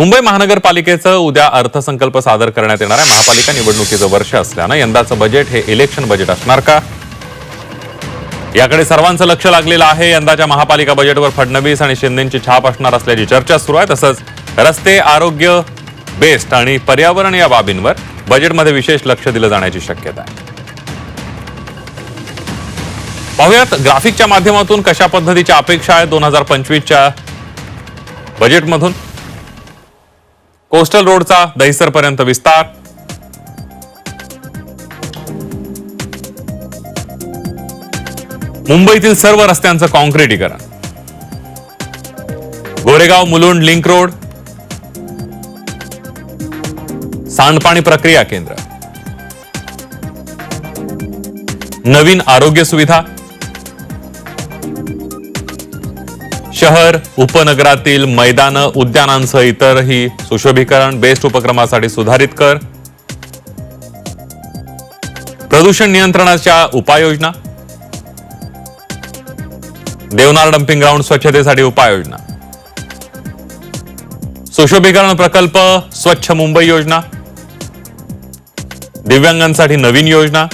मुंबई महानगरपालिकेचं उद्या अर्थसंकल्प सादर करण्यात येणार आहे. महापालिका निवडणुकीचं वर्ष असल्यानं यंदाचं बजेट हे इलेक्शन बजेट असणार का? याकडे सर्वांचं लक्ष लागलेलं आहे. यंदाच्या महापालिका बजेटवर फडणवीस आणि शिंदेची छाप असणार असल्याची चर्चा सुरू आहे. तसंच रस्ते आरोग्य बेस्ट आणि पर्यावरण या बाबींवर बजेटमध्ये विशेष लक्ष दिलं जाण्याची शक्यता आहे. पाहुयात ग्राफिकच्या माध्यमातून कशा पद्धतीच्या अपेक्षा आहेत दोन हजार पंचवीसच्या बजेटमधून कोस्टल रोडचा दहिसरपर्यंत विस्तार. मुंबईतील सर्व रस्त्यांचं कॉन्क्रिटीकरण गोरेगाव मुलुंड लिंक रोड. सांडपाणी प्रक्रिया केंद्र. नवीन आरोग्य सुविधा. शहर उपनगरातील मैदानं उद्यानांसह इतरही सुशोभीकरण बेस्ट उपक्रमासाठी सुधारित कर. प्रदूषण नियंत्रणाच्या उपाययोजना. देवनार डम्पिंग ग्राउंड स्वच्छतेसाठी उपाययोजना. सुशोभीकरण प्रकल्प स्वच्छ मुंबई योजना. दिव्यांगांसाठी नवीन योजना.